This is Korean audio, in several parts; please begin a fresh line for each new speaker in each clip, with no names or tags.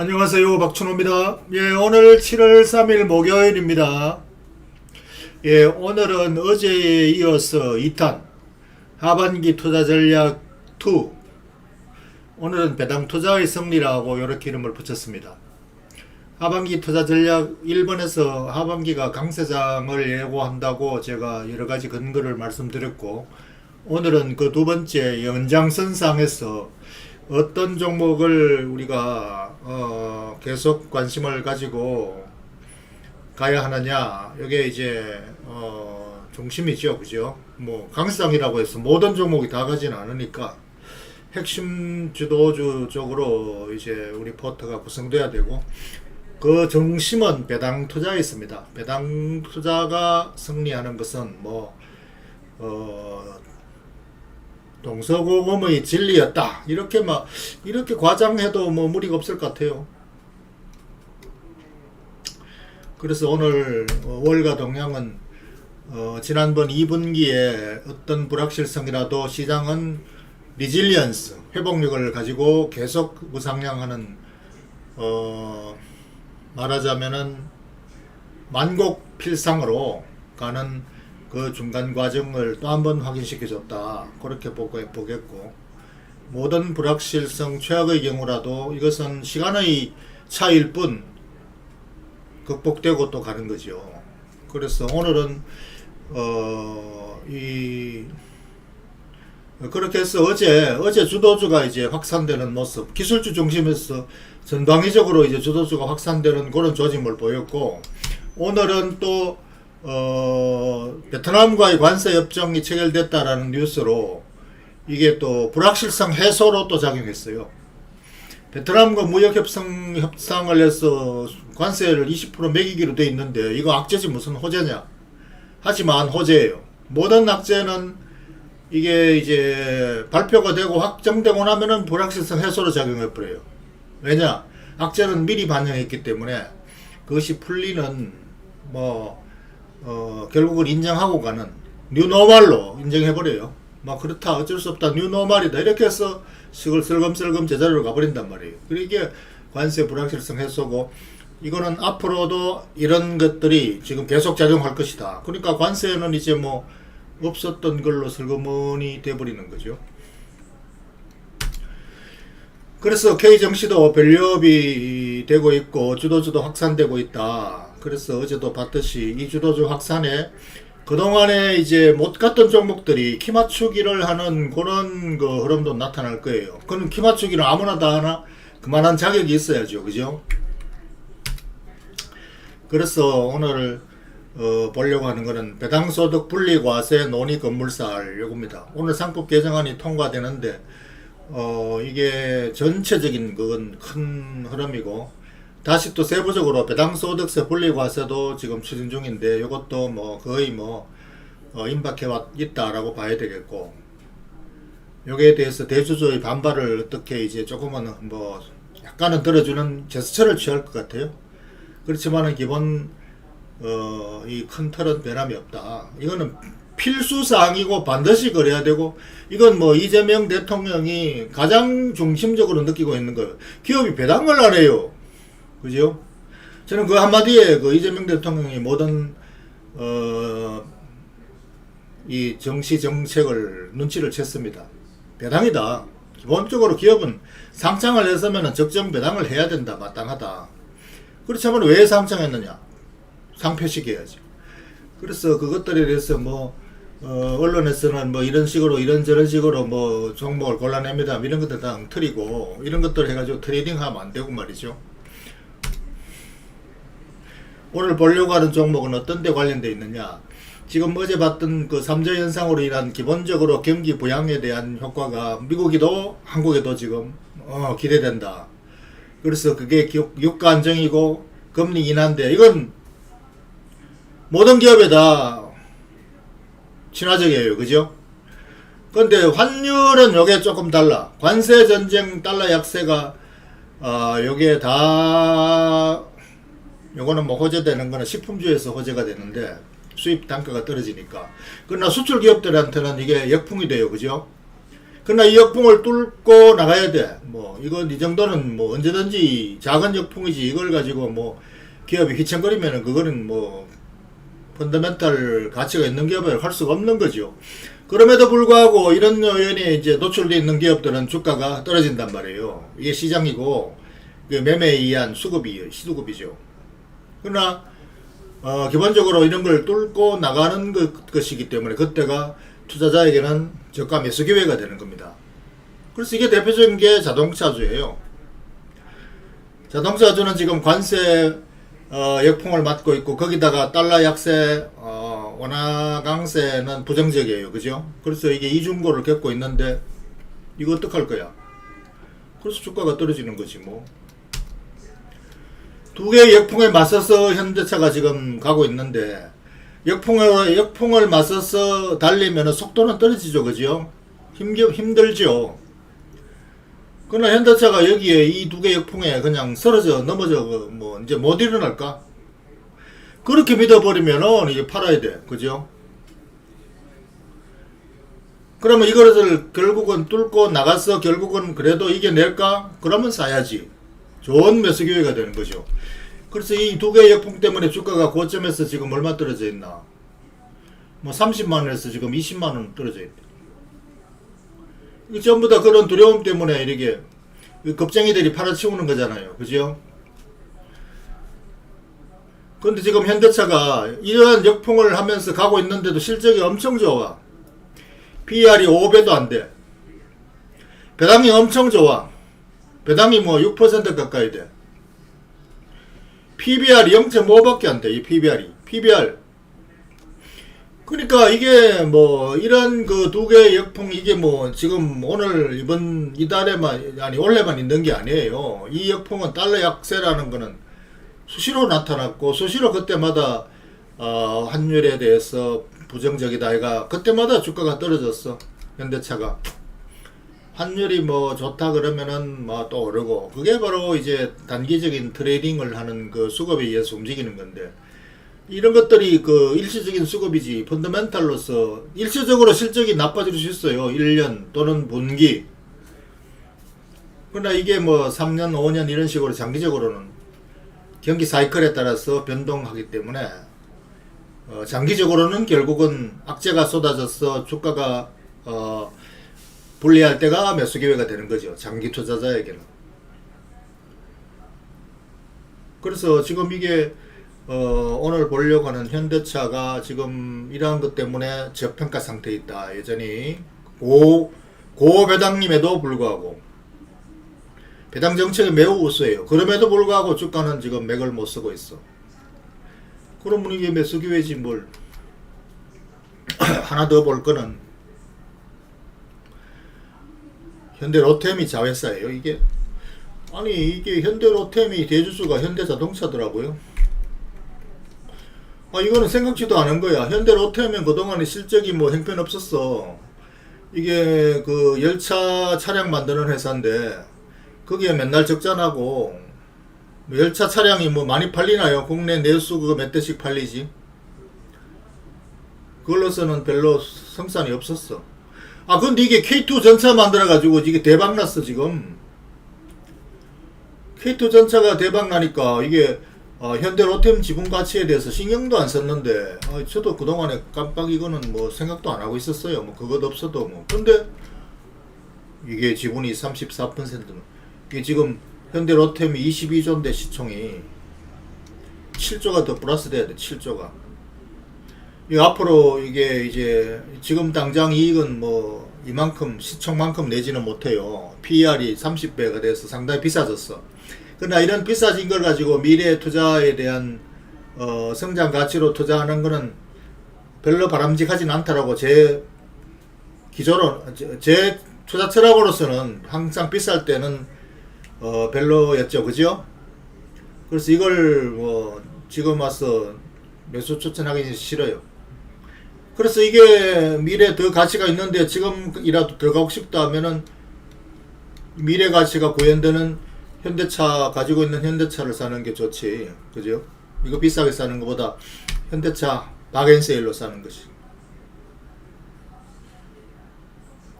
안녕하세요. 박춘호입니다. 예, 오늘 7월 3일 목요일입니다. 예, 오늘은 어제에 이어서 2탄 하반기 투자 전략 2 오늘은 배당 투자의 승리라고 이렇게 이름을 붙였습니다. 하반기 투자 전략 1번에서 하반기가 강세장을 예고한다고 제가 여러 가지 근거를 말씀드렸고 오늘은 그 두 번째 연장선상에서 어떤 종목을 우리가 어 계속 관심을 가지고 가야 하느냐 이게 이제 어 중심이죠 그죠 뭐 강세장이라고 해서 모든 종목이 다 가지는 않으니까 핵심 주도주 쪽으로 이제 우리 포트가 구성돼야 되고 그 중심은 배당 투자에 있습니다. 배당 투자가 승리하는 것은 뭐, 어, 동서고금의 진리였다. 이렇게 막, 이렇게 과장해도 뭐 무리가 없을 것 같아요. 그래서 오늘 어, 월가 동향은 어, 지난번 2분기에 어떤 불확실성이라도 시장은 리질리언스, 회복력을 가지고 계속 우상향하는 어, 말하자면은 만곡 필상으로 가는 그 중간 과정을 또 한 번 확인시켜 줬다. 그렇게 보고 보겠고 모든 불확실성 최악의 경우라도 이것은 시간의 차이일 뿐 극복되고 또 가는 거죠. 그래서 오늘은 어 이 그렇게 해서 어제 어제 주도주가 이제 확산되는 모습 기술주 중심에서 전방위적으로 이제 주도주가 확산되는 그런 조짐을 보였고 오늘은 또 어, 베트남과의 관세 협정이 체결됐다라는 뉴스로 이게 또 불확실성 해소로 또 작용했어요. 베트남과 무역 협상 협상을 해서 관세를 20% 매기기로 돼 있는데 이거 악재지 무슨 호재냐? 하지만 호재예요. 모든 악재는 이게 이제 발표가 되고 확정되고 나면은 불확실성 해소로 작용해 버려요. 왜냐? 악재는 미리 반영했기 때문에 그것이 풀리는 뭐 어, 결국은 인정하고 가는 뉴노멀로 인정해 버려요. 뭐 그렇다 어쩔 수 없다 뉴노멀이다 이렇게 해서 슬금 슬금슬금 제자리로 가버린단 말이에요. 이게 관세 불확실성 해소고 이거는 앞으로도 이런 것들이 지금 계속 작용할 것이다. 그러니까 관세는 이제 뭐 없었던 걸로 슬그머니 돼버리는 거죠. 그래서 K정시도 밸류업이 되고 있고 주도주도 확산되고 있다. 그래서 어제도 봤듯이 이 주도주 확산에 그동안에 이제 못 갔던 종목들이 키 맞추기를 하는 그런 그 흐름도 나타날 거예요. 그럼 키 맞추기를 아무나 다 하나 그만한 자격이 있어야죠. 그죠? 그래서 오늘 어, 보려고 하는 것은 배당소득 분리과세 논의 건물살 요겁니다. 오늘 상법 개정안이 통과되는데 어, 이게 전체적인 그건 큰 흐름이고 다시 또 세부적으로 배당소득세 분리과세도 지금 추진 중인데 이것도 뭐 거의 뭐 어, 임박해 왔 있다라고 봐야 되겠고 여기에 대해서 대주주의 반발을 어떻게 이제 조금은 뭐 약간은 들어주는 제스처를 취할 것 같아요. 그렇지만은 기본 어, 이 큰 틀은 변함이 없다. 이거는 필수 사항이고 반드시 그래야 되고 이건 뭐 이재명 대통령이 가장 중심적으로 느끼고 있는 거예요. 기업이 배당을 안 해요. 그죠? 저는 그 한마디에 그 이재명 대통령이 모든 어, 이 정시 정책을 눈치를 챘습니다. 배당이다. 기본적으로 기업은 상장을 했으면 적정 배당을 해야 된다. 마땅하다. 그렇다면 왜 상장했느냐? 상표시켜야지. 그래서 그것들에 대해서 뭐 어, 언론에서는 뭐 이런 식으로 이런저런 식으로 뭐 종목을 골라냅니다. 이런 것들 다 엉터리고 이런 것들 해가지고 트레이딩 하면 안 되고 말이죠. 오늘 보려고 하는 종목은 어떤 데 관련되어 있느냐? 지금 어제 봤던 그 삼자 현상으로 인한 기본적으로 경기 부양에 대한 효과가 미국이도 한국에도 지금 어, 기대된다. 그래서 그게 기- 유가 안정이고 금리 인하인데 이건 모든 기업에 다 친화적이에요. 그죠? 근데 환율은 요게 조금 달라. 관세 전쟁 달러 약세가 아, 요게 다 요거는 뭐 호재되는 거는 식품주에서 호재가 되는데 수입 단가가 떨어지니까. 그러나 수출 기업들한테는 이게 역풍이 돼요. 그죠? 그러나 이 역풍을 뚫고 나가야 돼. 뭐 이건 이 정도는 뭐 언제든지 작은 역풍이지 이걸 가지고 뭐 기업이 휘청거리면은 그거는 뭐 펀더멘탈 가치가 있는 기업을 할 수가 없는 거죠. 그럼에도 불구하고 이런 요인에 이제 노출되어 있는 기업들은 주가가 떨어진단 말이에요. 이게 시장이고 그 매매에 의한 수급이 시수급이죠. 그러나 어, 기본적으로 이런 걸 뚫고 나가는 것, 것이기 때문에 그때가 투자자에게는 저가 매수 기회가 되는 겁니다. 그래서 이게 대표적인 게 자동차주예요. 자동차주는 지금 관세 어, 역풍을 맞고 있고 거기다가 달러 약세, 어, 원화 강세는 부정적이에요, 그죠? 그래서 이게 이중고를 겪고 있는데 이거 어떡할 거야? 그래서 주가가 떨어지는 거지 뭐. 두 개의 역풍에 맞서서 현대차가 지금 가고 있는데 역풍을 역풍을 맞서서 달리면 속도는 떨어지죠, 그죠? 힘겨, 힘들죠. 그러나 현대차가 여기에 이 두 개 역풍에 그냥 쓰러져 넘어져 뭐 이제 못 일어날까? 그렇게 믿어버리면은 이제 팔아야 돼, 그죠? 그러면 이거를 결국은 뚫고 나가서 결국은 그래도 이겨낼까? 그러면 사야지. 좋은 매수 기회가 되는 거죠. 그래서 이 두 개의 역풍 때문에 주가가 고점에서 지금 얼마 떨어져 있나? 뭐 30만 원에서 지금 20만 원 떨어져 있대. 이거 전부 다 그런 두려움 때문에 이렇게 이 겁쟁이들이 팔아치우는 거잖아요. 그죠? 근데 지금 현대차가 이러한 역풍을 하면서 가고 있는데도 실적이 엄청 좋아. PR이 5배도 안 돼. 배당이 엄청 좋아. 배당이 뭐 6% 가까이 돼. PBR이 0.5밖에 안 돼. 이 PBR이. PBR. 그러니까 이게 뭐 이런 그 두 개의 역풍 이게 뭐 지금 오늘 이번 이달에만 아니 올해만 있는 게 아니에요. 이 역풍은 달러 약세라는 거는 수시로 나타났고 수시로 그때마다 어, 환율에 대해서 부정적이다 해가 그때마다 주가가 떨어졌어. 현대차가. 환율이 뭐 좋다 그러면은 뭐 또 오르고 그게 바로 이제 단기적인 트레이딩을 하는 그 수급에 의해서 움직이는 건데 이런 것들이 그 일시적인 수급이지 펀더멘탈로서 일시적으로 실적이 나빠질 수 있어요. 1년 또는 분기. 그러나 이게 뭐 3년 5년 이런 식으로 장기적으로는 경기 사이클에 따라서 변동하기 때문에 어, 장기적으로는 결국은 악재가 쏟아져서 주가가 어, 불리할 때가 매수 기회가 되는 거죠. 장기 투자자에게는. 그래서 지금 이게 어, 오늘 보려고 하는 현대차가 지금 이러한 것 때문에 저평가 상태에 있다. 여전히 고, 고 배당임에도 불구하고 배당 정책이 매우 우수해요. 그럼에도 불구하고 주가는 지금 맥을 못 쓰고 있어. 그러면 이게 매수 기회지 뭘. 하나 더 볼 거는 현대 로템이 자회사예요. 이게 아니 이게 현대 로템이 대주주가 현대 자동차더라고요. 아 이거는 생각지도 않은 거야. 현대 로템은 그동안에 실적이 뭐 형편없었어. 이게 그 열차 차량 만드는 회사인데 거기에 맨날 적자나고 뭐 열차 차량이 뭐 많이 팔리나요? 국내 내수 그거 몇 대씩 팔리지? 그걸로서는 별로 성산이 없었어. 아 근데 이게 K2 전차 만들어 가지고 이게 대박 났어 지금. K2 전차가 대박 나니까 이게 어, 현대 로템 지분 가치에 대해서 신경도 안 썼는데 어, 저도 그동안에 깜빡 이거는 뭐 생각도 안 하고 있었어요. 뭐 그것 없어도 뭐. 근데 이게 지분이 34%는 이게 지금 현대 로템이 22조인데 시총이 7조가 더 플러스 돼야 돼. 7조가. 이 앞으로 이게 이제 지금 당장 이익은 뭐 이만큼 시총만큼 내지는 못해요. PER이 30배가 돼서 상당히 비싸졌어. 그러나 이런 비싸진 걸 가지고 미래 투자에 대한 어, 성장 가치로 투자하는 거는 별로 바람직하진 않다라고 제 기조로 제, 제 투자 철학으로서는 항상 비쌀 때는 어, 별로였죠, 그죠? 그래서 이걸 뭐 지금 와서 매수 추천하기 싫어요. 그래서 이게 미래 더 가치가 있는데 지금이라도 들어가고 싶다 하면은 미래 가치가 구현되는 현대차 가지고 있는 현대차를 사는 게 좋지. 그죠? 이거 비싸게 사는 것보다 현대차 박앤세일로 사는 것이.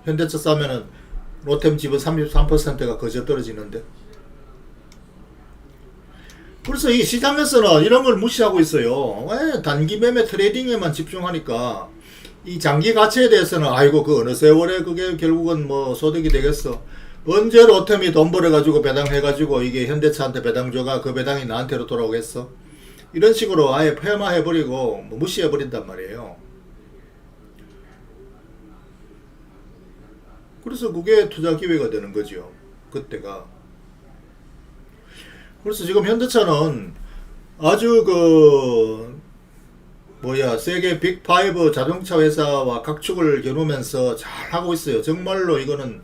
현대차 싸면은 로템 지분 33%가 거저 떨어지는데. 그래서 이 시장에서는 이런 걸 무시하고 있어요. 왜 단기 매매 트레이딩에만 집중하니까 이 장기 가치에 대해서는 아이고 그 어느 세월에 그게 결국은 뭐 소득이 되겠어. 언제 로템이 돈 벌어가지고 배당해가지고 이게 현대차한테 배당 줘가 그 배당이 나한테로 돌아오겠어? 이런 식으로 아예 폐마해버리고 뭐 무시해버린단 말이에요. 그래서 그게 투자 기회가 되는 거죠. 그때가. 그래서 지금 현대차는 아주 그 뭐야 세계 빅5 자동차 회사와 각축을 겨누면서 잘 하고 있어요. 정말로 이거는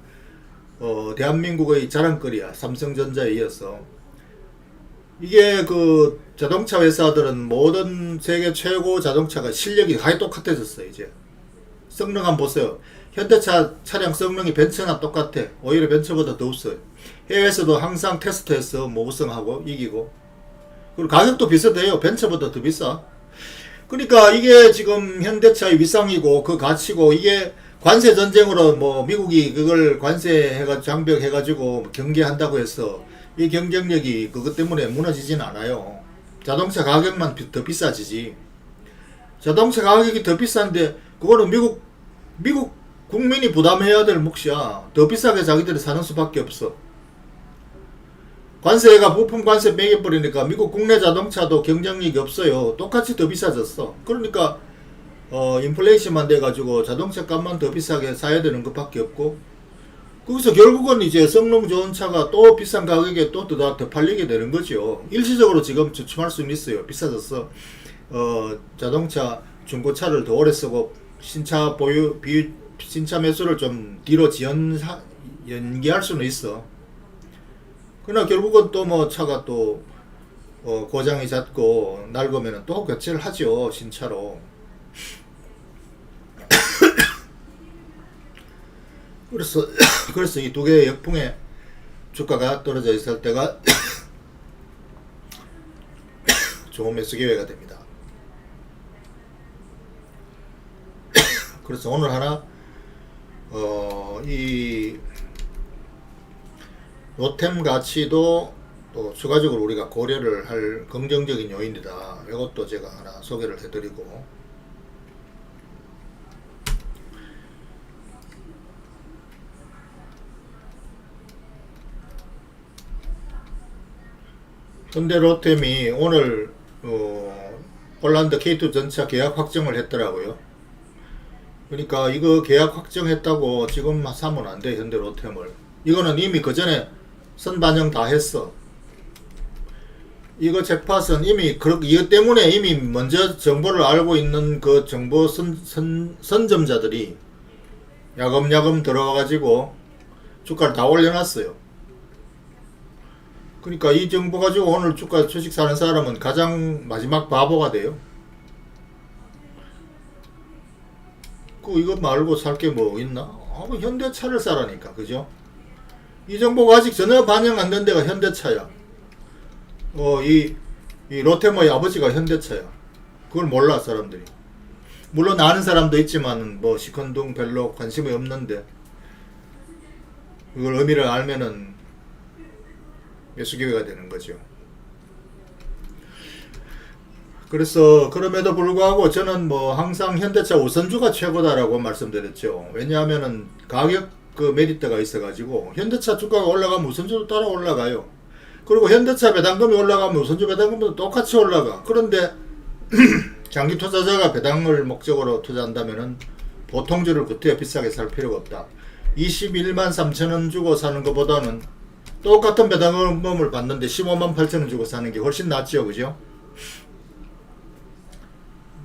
어, 대한민국의 자랑거리야. 삼성전자에 이어서. 이게 그 자동차 회사들은 모든 세계 최고 자동차가 실력이 거의 똑같아졌어요, 이제. 성능 한번 보세요. 현대차 차량 성능이 벤츠나 똑같아. 오히려 벤츠보다 더 없어요. 해외에서도 항상 테스트해서 뭐 우승하고 이기고. 그리고 가격도 비슷해요. 벤츠보다 더 비싸. 그러니까 이게 지금 현대차의 위상이고 그 가치고 이게 관세 전쟁으로 뭐 미국이 그걸 관세해가 장벽해가지고 경계한다고 해서 이 경쟁력이 그것 때문에 무너지진 않아요. 자동차 가격만 비- 더 비싸지지. 자동차 가격이 더 비싼데 그거는 미국 미국 국민이 부담해야 될 몫이야. 더 비싸게 자기들이 사는 수밖에 없어. 관세가 부품 관세 매겨버리니까 미국 국내 자동차도 경쟁력이 없어요. 똑같이 더 비싸졌어. 그러니까 어 인플레이션만 돼가지고 자동차 값만 더 비싸게 사야 되는 것밖에 없고 거기서 결국은 이제 성능 좋은 차가 또 비싼 가격에 또더 더 팔리게 되는 거죠. 일시적으로 지금 주춤할 수는 있어요. 비싸졌어. 어 자동차 중고차를 더 오래 쓰고 신차 보유 비 신차 매수를 좀 뒤로 지연 연기할 수는 있어. 그러나 결국은 또 뭐 차가 또 어, 고장이 잦고 낡으면 또 교체를 하죠 신차로. 그래서 그래서 이 두 개의 역풍에 주가가 떨어져 있을 때가 좋은 매수 기회가 됩니다. 그래서 오늘 하나 어 이 로템 가치도 또 추가적으로 우리가 고려를 할 긍정적인 요인이다. 이것도 제가 하나 소개를 해드리고 현대 로템이 오늘 어, 폴란드 K2 전차 계약 확정을 했더라고요. 그러니까 이거 계약 확정했다고 지금 사면 안 돼 현대 로템을. 이거는 이미 그 전에 선 반영 다 했어. 이거 잭팟은 이미 그렇 이것 때문에 이미 먼저 정보를 알고 있는 그 정보 선, 선, 선점자들이 야금야금 들어와 가지고 주가를 다 올려놨어요. 그러니까 이 정보 가지고 오늘 주가 주식 사는 사람은 가장 마지막 바보가 돼요. 그 이거 말고 살 게 뭐 있나? 아, 뭐 현대차를 사라니까 그죠? 이 정보가 아직 전혀 반영 안 된 데가 현대차야. 어, 이, 이 로테머의 아버지가 현대차야. 그걸 몰라, 사람들이. 물론 아는 사람도 있지만, 뭐, 시컨둥 별로 관심이 없는데, 이걸 의미를 알면은, 매수 기회가 되는 거죠. 그래서, 그럼에도 불구하고 저는 뭐, 항상 현대차 우선주가 최고다라고 말씀드렸죠. 왜냐하면은, 가격 그 메리트가 있어가지고, 현대차 주가가 올라가면 우선주도 따라 올라가요. 그리고 현대차 배당금이 올라가면 우선주 배당금도 똑같이 올라가. 그런데 장기 투자자가 배당을 목적으로 투자한다면은 보통주를 그때 비싸게 살 필요가 없다. 21만 3천 원 주고 사는 것보다는 똑같은 배당금을 받는데 15만 8천 원 주고 사는 게 훨씬 낫죠, 그죠?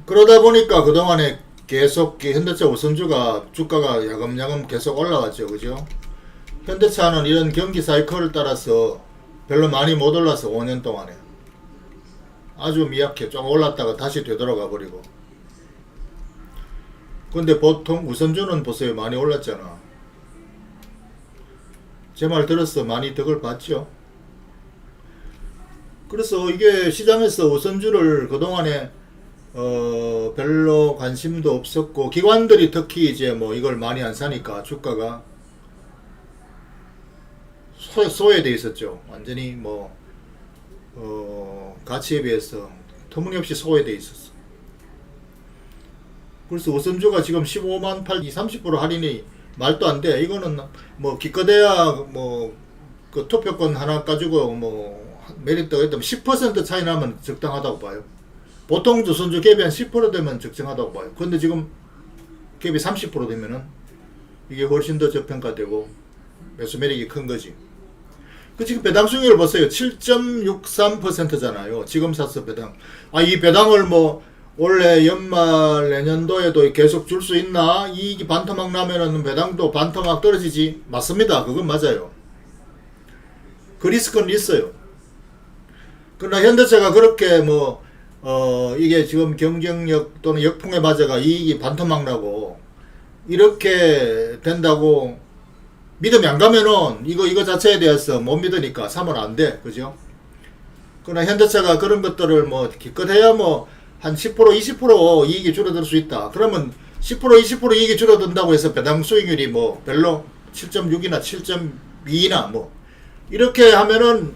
그러다 보니까 그동안에 계속 이 현대차 우선주가 주가가 야금야금 계속 올라갔죠, 그죠? 현대차는 이런 경기 사이클을 따라서 별로 많이 못 올랐어 5년 동안에 아주 미약해. 좀 올랐다가 다시 되돌아가 버리고. 근데 보통 우선주는 보세요 많이 올랐잖아. 제 말 들었어 많이 덕을 봤죠. 그래서 이게 시장에서 우선주를 그동안에 어, 별로 관심도 없었고 기관들이 특히 이제 뭐 이걸 많이 안 사니까 주가가 소, 소외돼 있었죠. 완전히 뭐 어, 가치에 비해서 터무니없이 소외돼 있었어. 그래서 우선주가 지금 15만 8, 30% 할인이 말도 안 돼. 이거는 뭐 기껏해야 뭐 그 투표권 하나 가지고 뭐 메리트가 있다면 10% 차이 나면 적당하다고 봐요. 보통 조선주 갭이 한 10% 되면 적정하다고 봐요. 근데 지금 갭이 30% 되면은 이게 훨씬 더 저평가되고 매수 매력이 큰 거지. 그 지금 배당 수익률 보세요. 7.63%잖아요. 지금 샀어 배당. 아 이 배당을 뭐 올해 연말 내년도에도 계속 줄 수 있나? 이익이 반토막 나면은 배당도 반토막 떨어지지. 맞습니다. 그건 맞아요. 그 리스크는 있어요. 그러나 현대차가 그렇게 뭐, 어, 이게 지금 경쟁력 또는 역풍에 맞아가 이익이 반토막 나고, 이렇게 된다고 믿음이 안 가면은 이거, 이거 자체에 대해서 못 믿으니까 사면 안 돼. 그죠? 그러나 현대차가 그런 것들을 뭐, 기껏해야 뭐, 한 10%, 20% 이익이 줄어들 수 있다. 그러면 10%, 20% 이익이 줄어든다고 해서 배당 수익률이 뭐, 별로 7.6이나 7.2나 뭐, 이렇게 하면은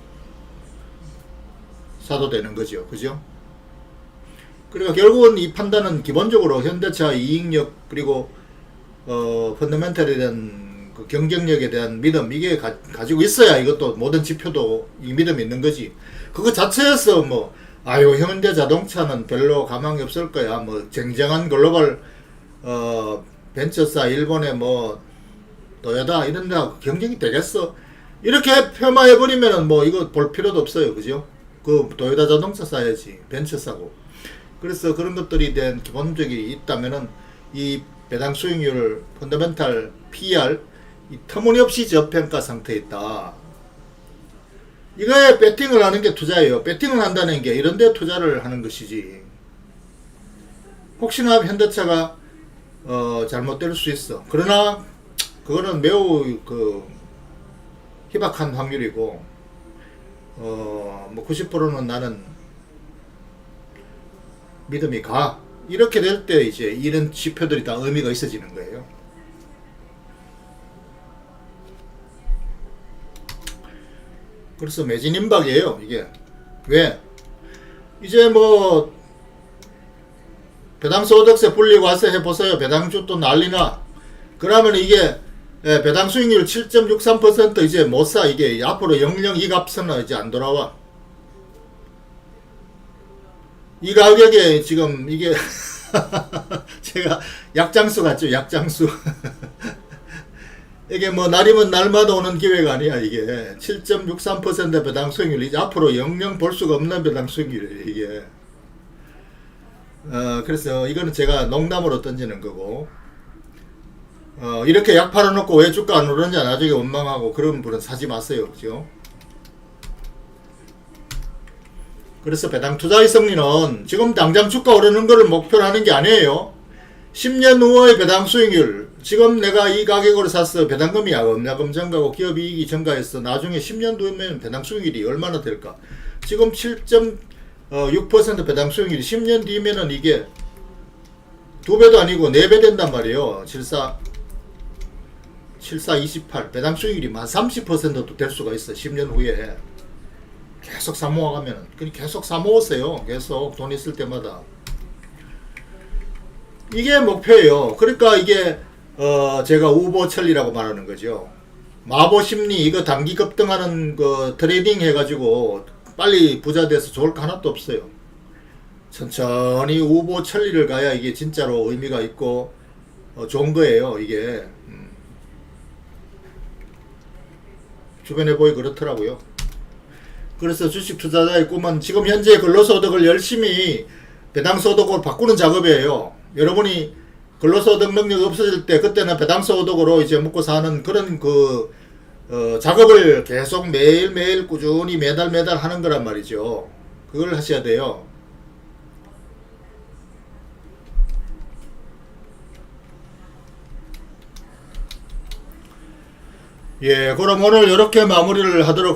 사도 되는 거죠. 그죠? 그러니까 결국은 이 판단은 기본적으로 현대차 이익력 그리고 어 펀더멘털에 대한 그 경쟁력에 대한 믿음 이게 가, 가지고 있어야 이것도 모든 지표도 이 믿음이 있는 거지. 그거 자체에서 뭐 아유 현대 자동차는 별로 가망이 없을 거야. 뭐 쟁쟁한 글로벌 어 벤처사 일본의 뭐 도요다 이런 데 경쟁이 되겠어. 이렇게 폄하해 버리면은 뭐 이거 볼 필요도 없어요. 그죠? 그 도요타 자동차 사야지. 벤처 사고. 그래서 그런 것들이 대한 기본적이 있다면은 이 배당 수익률, 펀더멘탈, PR 이 터무니없이 저평가 상태에 있다. 이거에 배팅을 하는 게 투자예요. 배팅을 한다는 게 이런 데 투자를 하는 것이지. 혹시나 현대차가 어, 잘못될 수 있어. 그러나 그거는 매우 그 희박한 확률이고 어 뭐 90%는 나는 믿음이 가. 이렇게 될 때 이제 이런 지표들이 다 의미가 있어지는 거예요. 그래서 매진 임박이에요, 이게. 왜? 이제 뭐, 배당 소득세 불리고 와서 해보세요. 배당주 또 난리나. 그러면 이게, 예, 배당 수익률 7.63% 이제 못 사. 이게 앞으로 영영 이 값은 이제 안 돌아와. 이 가격에 지금 이게, 제가 약장수 같죠, 약장수. 이게 뭐 날이면 날마다 오는 기회가 아니야 이게. 7.63% 배당 수익률. 이제 앞으로 영영 볼 수가 없는 배당 수익률이에요 이게. 어 그래서 이거는 제가 농담으로 던지는 거고. 어 이렇게 약 팔아놓고 왜 주가 안 오르는지 나중에 원망하고 그런 분은 사지 마세요 그죠 그래서 배당 투자의 승리는 지금 당장 주가 오르는 거를 목표로 하는 게 아니에요. 10년 후의 배당 수익률. 지금 내가 이 가격으로 샀어 배당금이 야금야금 증가하고 기업 이익이 증가했어 나중에 10년 뒤면 배당 수익률이 얼마나 될까? 지금 7.6% 배당 수익률이 10년 뒤면은 이게 두 배도 아니고 네 배 된단 말이에요. 74 74 28 배당 수익률이 만 30%도 될 수가 있어 10년 후에 계속 사모아가면은 그니 계속 사모으세요 계속 돈 있을 때마다 이게 목표예요. 그러니까 이게 어 제가 우보천리라고 말하는 거죠. 마보 심리 이거 단기 급등하는 그 트레이딩 해가지고 빨리 부자 돼서 좋을 거 하나도 없어요. 천천히 우보 천리를 가야 이게 진짜로 의미가 있고 어, 좋은 거예요. 이게 음. 주변에 보이 그렇더라고요. 그래서 주식 투자자의 꿈은 지금 현재 근로소득을 열심히 배당소득으로 바꾸는 작업이에요. 여러분이 근로소득 능력이 없어질 때 그때는 배당소득으로 이제 먹고 사는 그런 그 어, 작업을 계속 매일매일 꾸준히 매달 매달 하는 거란 말이죠. 그걸 하셔야 돼요. 예, 그럼 오늘 이렇게 마무리를 하도록